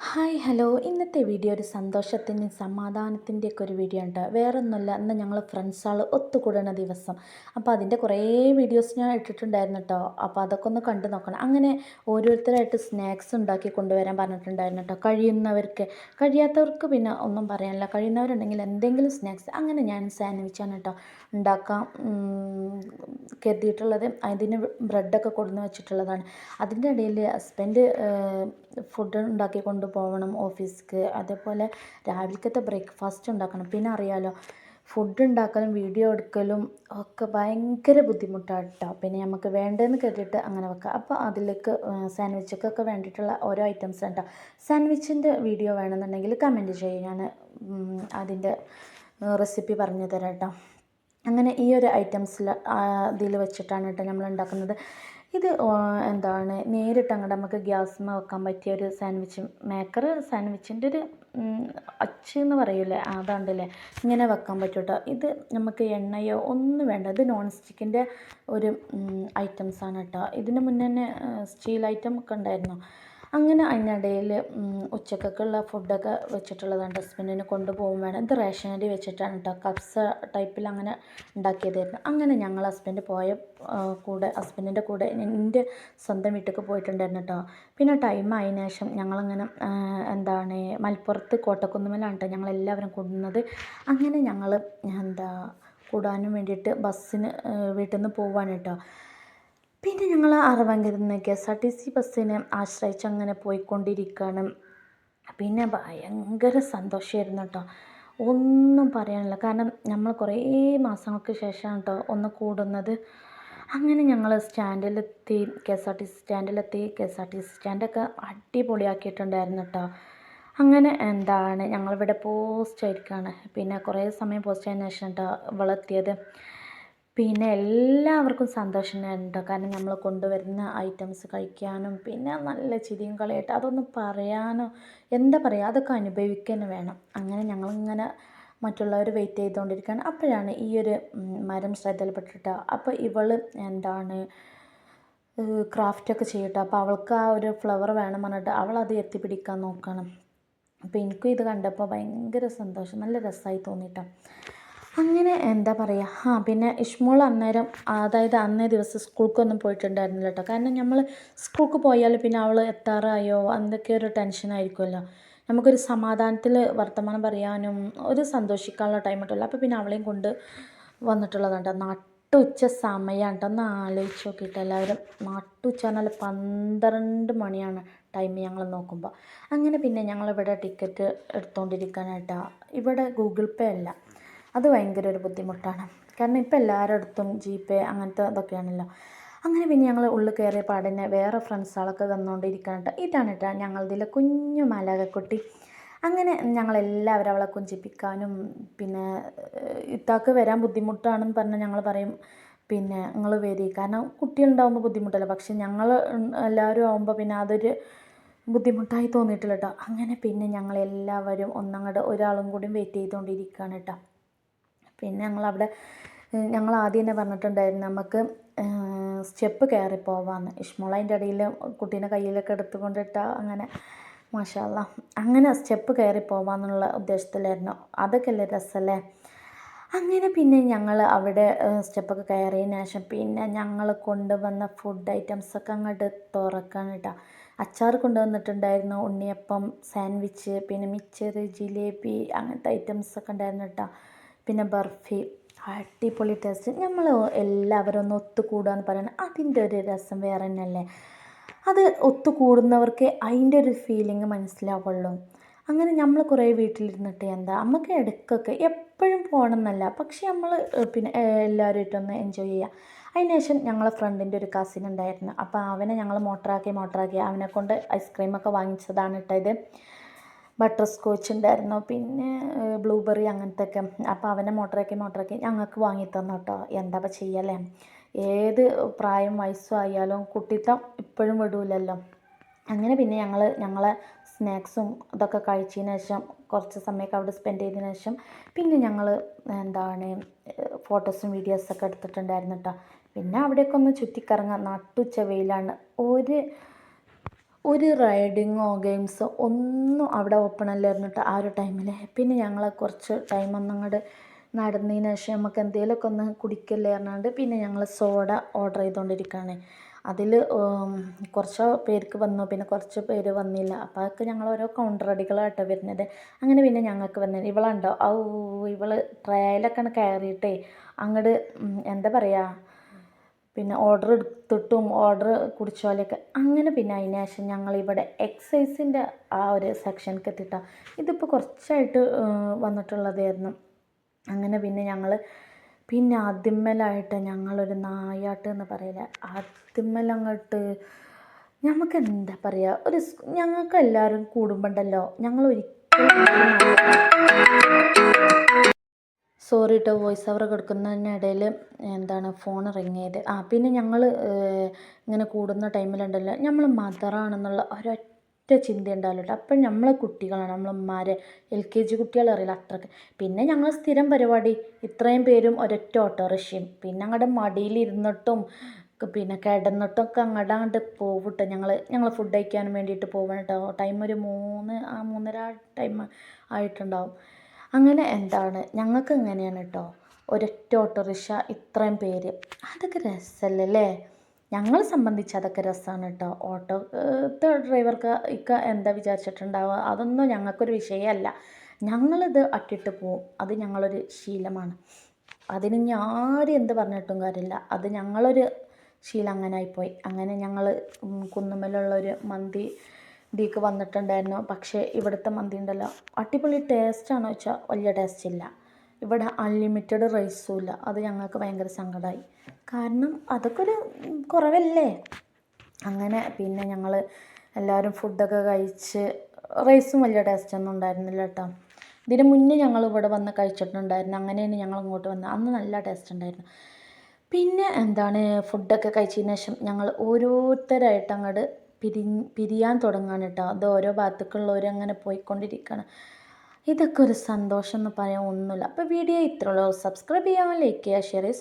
Hi hello ഇന്നത്തെ video ഒരു സന്തോഷത്തിന്റെയും സമാധാനത്തിന്റെയൊക്കെ ഒരു വീഡിയോ ഉണ്ട്. വേറെ ഒന്നുമില്ല ഇന്ന് ഞങ്ങൾ ഫ്രണ്ട്സാൾ ഒത്തുകൂടുന്ന ദിവസം. അപ്പോൾ അതിന്റെ കുറേ വീഡിയോസ് ഞാൻ ഇട്ടിട്ടുണ്ടായിരുന്നു കേട്ടോ അപ്പോൾ അതൊക്കെ ഒന്ന് കണ്ടു നോക്കണം. അങ്ങനെ ഓരോരുത്തരായിട്ട് സ്നാക്സ് ഉണ്ടാക്കി കൊണ്ടുവരാൻ പറഞ്ഞിട്ടുണ്ടായിരുന്നു കേട്ടോ കഴിയുന്നവർക്ക് കഴിയാത്തവർക്ക് പിന്നെ ഒന്നും പറയാനില്ല. കഴിയുന്നവരുണ്ടെങ്കിൽ എന്തെങ്കിലും സ്നാക്സ് അങ്ങനെ ഞാൻ സാൻഡ്വിച്ചാണ് കേട്ടോ ഉണ്ടാക്കാൻ കരുതിയിട്ടുള്ളത്. അതിന് ബ്രെഡൊക്കെ കൊടുന്ന് വെച്ചിട്ടുള്ളതാണ്. അതിന്റെ ഇടയിൽ ഹസ്ബൻഡ് ഫുഡ് ഉണ്ടാക്കി കൊണ്ടുപോകണം ഓഫീസിലേക്ക് അതേപോലെ രാവിലത്തെ ബ്രേക്ക്ഫാസ്റ്റ് ഉണ്ടാക്കണം. പിന്നെ അറിയാലോ ഫുഡ് ഉണ്ടാക്കലും വീഡിയോ എടുക്കലും ഒക്കെ ഭയങ്കര ബുദ്ധിമുട്ടാട്ടോ. പിന്നെ നമുക്ക് വേണ്ടതെന്ന് കരുതിയിട്ട് അങ്ങനെ വെക്കാം. അപ്പോൾ അതിലേക്ക് സാൻഡ്വിച്ചൊക്കെ വേണ്ടിയിട്ടുള്ള ഓരോ ഐറ്റംസ് ഉണ്ടോ? സാൻഡ്വിച്ചിന്റെ വീഡിയോ വേണമെന്നുണ്ടെങ്കിൽ കമന്റ് ചെയ്യും. ഞാൻ അതിന്റെ റെസിപ്പി പറഞ്ഞു തരാം കേട്ടോ അങ്ങനെ ഈ ഒരു ഐറ്റംസിൽ ഇതിൽ വെച്ചിട്ടാണ് കേട്ടോ നമ്മൾ ഉണ്ടാക്കുന്നത്. ഇത് എന്താണ് നേരിട്ട് അങ്ങോട്ട് നമുക്ക് ഗ്യാസ്മേ വെക്കാൻ പറ്റിയ ഒരു സാൻഡ്വിച്ച് മേക്കർ സാൻഡ്വിച്ചിന്റെ ഒരു അച്ച് എന്ന് പറയൂലേ അതാണ്ടല്ലേ ഇങ്ങനെ വെക്കാൻ പറ്റും കേട്ടോ ഇത് നമുക്ക് എണ്ണയോ ഒന്നും വേണ്ട ഇത് നോൺ സ്റ്റിക്കിന്റെ ഒരു ഐറ്റംസാണ് കേട്ടോ ഇതിന് മുന്നേ തന്നെ സ്റ്റീൽ ഐറ്റം ഒക്കെ ഉണ്ടായിരുന്നു. അങ്ങനെ അതിനിടയിൽ ഉച്ചക്കൊക്കെയുള്ള ഫുഡൊക്കെ വെച്ചിട്ടുള്ളതാണ് ഹസ്ബൻഡിന് കൊണ്ടുപോകും വേണം. ഇത് റേഷനറി വെച്ചിട്ടാണ് കേട്ടോ കപ്സ് ടൈപ്പിൽ അങ്ങനെ ഉണ്ടാക്കിയതായിരുന്നു. അങ്ങനെ ഞങ്ങൾ ഹസ്ബൻഡ് പോയ കൂടെ ഹസ്ബൻഡിന്റെ കൂടെ എന്റെ സ്വന്തം വീട്ടിലേക്ക് പോയിട്ടുണ്ടായിരുന്നു കേട്ടോ പിന്നെ ടൈം ആയതിനു ശേഷം ഞങ്ങളങ്ങനെ എന്താണ് മലപ്പുറത്ത് കോട്ടക്കുന്നുമലാണ് കേട്ടോ ഞങ്ങളെല്ലാവരും കൂടുന്നത്. അങ്ങനെ ഞങ്ങൾ എന്താ കൂടാനും വേണ്ടിയിട്ട് ബസ്സിന് വീട്ടിൽ നിന്ന് പോവാണ് കേട്ടോ പിന്നെ ഞങ്ങൾ അറവങ്കരയിൽ നിന്ന് K S R T C ബസ്സിനെ ആശ്രയിച്ച് അങ്ങനെ പോയിക്കൊണ്ടിരിക്കുകയാണ് പിന്നെ ഭയങ്കര സന്തോഷമായിരുന്നു കേട്ടോ ഒന്നും പറയാനില്ല. കാരണം നമ്മൾ കുറേ മാസങ്ങൾക്ക് ശേഷമാണ് കേട്ടോ ഒന്ന് കൂടുന്നത്. അങ്ങനെ ഞങ്ങൾ സ്റ്റാൻഡിലെത്തി K S R T C സ്റ്റാൻഡിലെത്തി K S R T C സ്റ്റാൻഡൊക്കെ അടിപൊളിയാക്കിയിട്ടുണ്ടായിരുന്നു കേട്ടോ അങ്ങനെ എന്താണ് ഞങ്ങളിവിടെ പോസ്റ്റ് ആയിരിക്കുകയാണ് പിന്നെ കുറേ സമയം പോസ്റ്റ് ആയതിനു ശേഷം കേട്ടോ ഇവളെത്തിയത് പിന്നെ എല്ലാവർക്കും സന്തോഷം കേട്ടോ. കാരണം നമ്മൾ കൊണ്ടുവരുന്ന ഐറ്റംസ് കഴിക്കാനും പിന്നെ നല്ല ചിരിയും കളിയായിട്ട് അതൊന്നും പറയാനോ എന്താ പറയുക അതൊക്കെ അനുഭവിക്കാൻ വേണം. അങ്ങനെ ഞങ്ങളിങ്ങനെ മറ്റുള്ളവർ വെയിറ്റ് ചെയ്തുകൊണ്ടിരിക്കുകയാണ് അപ്പോഴാണ് ഈ ഒരു മരം ശ്രദ്ധയിൽപ്പെട്ടിട്ട് അപ്പോൾ ഇവൾ എന്താണ് ക്രാഫ്റ്റൊക്കെ ചെയ്യട്ടോ. അപ്പോൾ അവൾക്ക് ആ ഒരു ഫ്ലവർ വേണം പറഞ്ഞിട്ട് അവൾ അത് എത്തിപ്പിടിക്കാൻ നോക്കണം. അപ്പോൾ എനിക്കും ഇത് കണ്ടപ്പോൾ ഭയങ്കര സന്തോഷം. നല്ല രസമായി തോന്നിയിട്ടോ അങ്ങനെ എന്താ പറയുക ഹാ പിന്നെ ഇഷ്മോൾ അന്നേരം അതായത് അന്നേ ദിവസം സ്കൂൾക്കൊന്നും പോയിട്ടുണ്ടായിരുന്നില്ല കേട്ടോ കാരണം നമ്മൾ സ്കൂൾക്ക് പോയാൽ പിന്നെ അവൾ എത്താറായോ? എന്തൊക്കെ ഒരു ടെൻഷനായിരിക്കുമല്ലോ നമുക്കൊരു സമാധാനത്തിൽ വർത്തമാനം പറയാനും ഒരു സന്തോഷിക്കാനുള്ള ടൈം കിട്ടില്ല അപ്പോൾ പിന്നെ അവളെയും കൊണ്ട് വന്നിട്ടുള്ളതാണ് നട്ടുച്ച സമയമാണ് കേട്ടോ ഒന്ന് ആലോചിച്ച് നോക്കിയിട്ട് എല്ലാവരും. നട്ടുച്ച പറഞ്ഞാൽ പന്ത്രണ്ട് മണിയാണ് ടൈം ഞങ്ങൾ നോക്കുമ്പോൾ അങ്ങനെ പിന്നെ ഞങ്ങളിവിടെ ടിക്കറ്റ് എടുത്തുകൊണ്ടിരിക്കാനായിട്ടാണ് ഇവിടെ ഗൂഗിൾ പേ അല്ല. അത് ഭയങ്കര ഒരു ബുദ്ധിമുട്ടാണ്. കാരണം ഇപ്പോൾ എല്ലാവരുടെ അടുത്തും ജി അങ്ങനത്തെ ഇതൊക്കെയാണല്ലോ. അങ്ങനെ പിന്നെ ഞങ്ങൾ ഉള്ളിൽ കയറിയ പാടന്നെ വേറെ ഫ്രണ്ട്സുകളൊക്കെ വന്നുകൊണ്ടിരിക്കാനുണ്ട്. ഇതാണ് കേട്ടോ ഞങ്ങളതിലെ കുഞ്ഞു മലകക്കുട്ടി അങ്ങനെ ഞങ്ങളെല്ലാവരും അവളെ കൊഞ്ചിപ്പിക്കാനും പിന്നെ ഇത്താക്ക് വരാൻ ബുദ്ധിമുട്ടാണെന്ന് പറഞ്ഞാൽ ഞങ്ങൾ പറയും. പിന്നെ നിങ്ങൾ വരി. കാരണം കുട്ടികളുണ്ടാകുമ്പോൾ ബുദ്ധിമുട്ടല്ല? പക്ഷെ ഞങ്ങൾ എല്ലാവരും ആകുമ്പോൾ പിന്നെ അതൊരു ബുദ്ധിമുട്ടായി തോന്നിയിട്ടില്ല കേട്ടോ അങ്ങനെ പിന്നെ ഞങ്ങളെല്ലാവരും ഒന്നങ്ങോട്ട് ഒരാളും കൂടി വെയിറ്റ് ചെയ്തുകൊണ്ടിരിക്കുകയാണ് കേട്ടോ പിന്നെ ഞങ്ങളവിടെ ഞങ്ങൾ ആദ്യം തന്നെ പറഞ്ഞിട്ടുണ്ടായിരുന്നു നമുക്ക് സ്റ്റെപ്പ് കയറി പോവാമെന്ന് ഇഷ്മോൾ അതിന്റെ ഇടയിൽ കുട്ടീനെ കയ്യിലൊക്കെ എടുത്തുകൊണ്ടിട്ട് അങ്ങനെ മാഷാല്ല അങ്ങനെ സ്റ്റെപ്പ് കയറി പോവാമെന്നുള്ള ഉദ്ദേശത്തിലായിരുന്നു. അതൊക്കെ അല്ലേ രസമല്ലേ അങ്ങനെ പിന്നെ ഞങ്ങൾ അവിടെ സ്റ്റെപ്പൊക്കെ കയറിയതിന് ശേഷം പിന്നെ ഞങ്ങൾ കൊണ്ടുവന്ന ഫുഡ് ഐറ്റംസൊക്കെ അങ്ങോട്ട് തുറക്കാൻ കേട്ടോ അച്ചാർ കൊണ്ടുവന്നിട്ടുണ്ടായിരുന്നു ഉണ്ണിയപ്പം സാൻഡ്വിച്ച് പിന്നെ മിച്ചറ് ജിലേബി അങ്ങനത്തെ ഐറ്റംസൊക്കെ ഉണ്ടായിരുന്നു കേട്ടോ പിന്നെ ബർഫി അടിപൊളി ടേസ്റ്റ് നമ്മൾ എല്ലാവരും ഒന്ന് ഒത്തുകൂടുക പറയുന്നത് അതിന്റെ ഒരു രസം വേറെ തന്നെയല്ലേ അത് ഒത്തുകൂടുന്നവർക്ക് അതിന്റെ ഒരു ഫീലിംഗ് മനസ്സിലാവുള്ളൂ. അങ്ങനെ നമ്മൾ കുറേ വീട്ടിലിരുന്നിട്ട് എന്താ നമുക്ക് ഇടയ്ക്കൊക്കെ എപ്പോഴും പോകണമെന്നല്ല പക്ഷെ നമ്മൾ പിന്നെ എല്ലാവരുമായിട്ടൊന്ന് എൻജോയ് ചെയ്യുക അതിന് ശേഷം ഞങ്ങളെ ഫ്രണ്ടിന്റെ ഒരു കസിൻ ഉണ്ടായിരുന്നു. അപ്പോൾ അവനെ ഞങ്ങൾ മോട്ടറാക്കി മോട്ടറാക്കി അവനെ കൊണ്ട് ഐസ്ക്രീമൊക്കെ വാങ്ങിച്ചതാണ് കേട്ടോ ഇത് ബട്ടർ സ്കോച്ച് ഉണ്ടായിരുന്നു. പിന്നെ ബ്ലൂബെറി അങ്ങനത്തെ ഒക്കെ അപ്പോൾ അവനെ മോട്ടറാക്കി മോട്ടറാക്കി ഞങ്ങൾക്ക് വാങ്ങി തന്നു കേട്ടോ എന്താ ചെയ്യല്ലേ ഏത് പ്രായം വയസ്സും ആയാലും കുട്ടിത്തം ഇപ്പോഴും വിടൂലല്ലോ. അങ്ങനെ പിന്നെ ഞങ്ങൾ ഞങ്ങളെ സ്നാക്സും ഇതൊക്കെ കഴിച്ചതിന് ശേഷം കുറച്ച് സമയമൊക്കെ അവിടെ സ്പെൻഡ് ചെയ്തതിന് ശേഷം പിന്നെ ഞങ്ങൾ എന്താണ് ഫോട്ടോസും വീഡിയോസൊക്കെ എടുത്തിട്ടുണ്ടായിരുന്നു കേട്ടോ പിന്നെ അവിടെയൊക്കെ ഒന്ന് ചുറ്റിക്കറങ്ങാൻ നട്ടുച്ച വെയിലാണ്. ഒരു ഒരു റൈഡിങ്ങോ ഗെയിംസോ ഒന്നും അവിടെ ഓപ്പൺ അല്ലായിരുന്നു കേട്ടോ ആ ഒരു ടൈമിൽ പിന്നെ ഞങ്ങൾ കുറച്ച് ടൈം ഒന്നങ്ങോട്ട് നടന്നതിന് ശേഷം നമുക്ക് എന്തെങ്കിലുമൊക്കെ ഒന്ന് കുടിക്കല്ലേ പറഞ്ഞാണ്ട് പിന്നെ ഞങ്ങൾ സോഡ ഓർഡർ ചെയ്തുകൊണ്ടിരിക്കുകയാണ് അതിൽ കുറച്ച് പേർക്ക് വന്നു പിന്നെ കുറച്ച് പേര് വന്നില്ല. അപ്പോൾ അതൊക്കെ ഞങ്ങൾ ഓരോ കൗണ്ടർ അടികളാട്ടോ വരുന്നത്. അങ്ങനെ പിന്നെ ഞങ്ങൾക്ക് വന്നത്. ഇവളുണ്ടോ? ഔ ഇവൾ ട്രയലൊക്കെ കയറിയിട്ടേ അങ്ങോട്ട് എന്താ പറയുക പിന്നെ ഓർഡർ എടുത്തിട്ടും ഓർഡർ കുടിച്ചോലെയൊക്കെ അങ്ങനെ പിന്നെ അതിന് ശേഷം ഞങ്ങളിവിടെ എക്സൈസിന്റെ ആ ഒരു സെക്ഷനിലേക്ക് എത്തിയിട്ടാണ് ഇതിപ്പോൾ കുറച്ചായിട്ട് വന്നിട്ടുള്ളതായിരുന്നു. അങ്ങനെ പിന്നെ ഞങ്ങൾ പിന്നെ അതിമ്മലായിട്ട് ഞങ്ങളൊരു നായാട്ട് എന്ന് പറയില്ല അതിമ്മലങ്ങോട്ട് ഞമ്മക്ക് എന്താ പറയുക ഒരു ഞങ്ങൾക്ക് എല്ലാവരും കൂടുമ്പോണ്ടല്ലോ ഞങ്ങൾ ഒരിക്കലും സോറി കേട്ടോ വോയിസ് ഓവർ കൊടുക്കുന്നതിനിടയിൽ എന്താണ് ഫോൺ റിങ് ചെയ്ത് ആ പിന്നെ ഞങ്ങൾ ഇങ്ങനെ കൂടുന്ന ടൈമിലുണ്ടല്ലോ നമ്മൾ മദറാണെന്നുള്ള ഒരൊറ്റ ചിന്ത ഉണ്ടാവില്ല കേട്ടോ അപ്പം നമ്മളെ കുട്ടികളാണ് നമ്മളമ്മമാരെ എൽ കെ ജി കുട്ടികൾ അറിയില്ല അത്രയ്ക്ക്. പിന്നെ ഞങ്ങൾ സ്ഥിരം പരിപാടി ഇത്രയും പേരും ഒരൊറ്റ ഓട്ടോറിക്ഷയും. പിന്നെ അങ്ങോട്ട് മടിയിലിരുന്നിട്ടും പിന്നെ കിടന്നിട്ടൊക്കെ അങ്ങോട്ട് അങ്ങോട്ട് പോകും കേട്ടോ ഞങ്ങൾ ഞങ്ങൾ ഫുഡ് കഴിക്കാൻ വേണ്ടിയിട്ട് പോകണം കേട്ടോ ടൈം ഒരു മൂന്ന് ആ മൂന്നര ടൈം ആയിട്ടുണ്ടാവും. അങ്ങനെ എന്താണ്? ഞങ്ങൾക്ക് ഇങ്ങനെയാണ് കേട്ടോ ഒരൊറ്റ ഓട്ടോറിക്ഷ ഇത്രയും പേര്. അതൊക്കെ രസമല്ലേ ഞങ്ങളെ സംബന്ധിച്ച് അതൊക്കെ രസമാണ് കേട്ടോ ഓട്ടോ ഡ്രൈവർക്ക് ഇക്ക എന്താ വിചാരിച്ചിട്ടുണ്ടാവുക? അതൊന്നും ഞങ്ങൾക്കൊരു വിഷയമല്ല. ഞങ്ങളിത് അട്ടിട്ട് പോവും. അത് ഞങ്ങളൊരു ശീലമാണ്. അതിന് ഇനി ആരും എന്ത് പറഞ്ഞിട്ടും കാര്യമില്ല. അത് ഞങ്ങളൊരു ശീലം അങ്ങനെ ആയിപ്പോയി അങ്ങനെ ഞങ്ങൾ കുന്നുമ്മലുള്ളൊരു മന്തി ഇതിലേക്ക് വന്നിട്ടുണ്ടായിരുന്നു. പക്ഷേ ഇവിടുത്തെ മന്തി ഉണ്ടല്ലോ അടിപൊളി ടേസ്റ്റാണോ വെച്ചാൽ വലിയ ടേസ്റ്റ് ഇല്ല. ഇവിടെ അൺലിമിറ്റഡ് റൈസും ഇല്ല. അത് ഞങ്ങൾക്ക് ഭയങ്കര സങ്കടമായി കാരണം അതൊക്കെ ഒരു കുറവല്ലേ? അങ്ങനെ പിന്നെ ഞങ്ങൾ എല്ലാവരും ഫുഡൊക്കെ കഴിച്ച് റൈസും വലിയ ടേസ്റ്റ് ഒന്നും ഉണ്ടായിരുന്നില്ല കേട്ടോ. ഇതിന് മുന്നേ ഞങ്ങൾ ഇവിടെ വന്ന് കഴിച്ചിട്ടുണ്ടായിരുന്നു. അങ്ങനെയാണ് ഞങ്ങൾ ഇങ്ങോട്ട് വന്നത്. അന്ന് നല്ല ടേസ്റ്റ് ഉണ്ടായിരുന്നു. പിന്നെ എന്താണ് ഫുഡൊക്കെ കഴിച്ചതിന് ശേഷം ഞങ്ങൾ ഓരോരുത്തരായിട്ട് അങ്ങോട്ട് പിരി പിരിയാൻ തുടങ്ങുകയാണ് കേട്ടോ അത് ഓരോ ഭാഗത്തേക്കുള്ളവരും അങ്ങനെ പോയിക്കൊണ്ടിരിക്കുകയാണ് ഇതൊക്കെ ഒരു സന്തോഷം എന്ന് പറയാൻ ഒന്നുമില്ല. അപ്പോൾ വീഡിയോ ഇത്രയുള്ളൂ സബ്സ്ക്രൈബ് ചെയ്യാൻ ലൈക്ക് ചെയ്യുക ഷെയർ ചെയ്യുക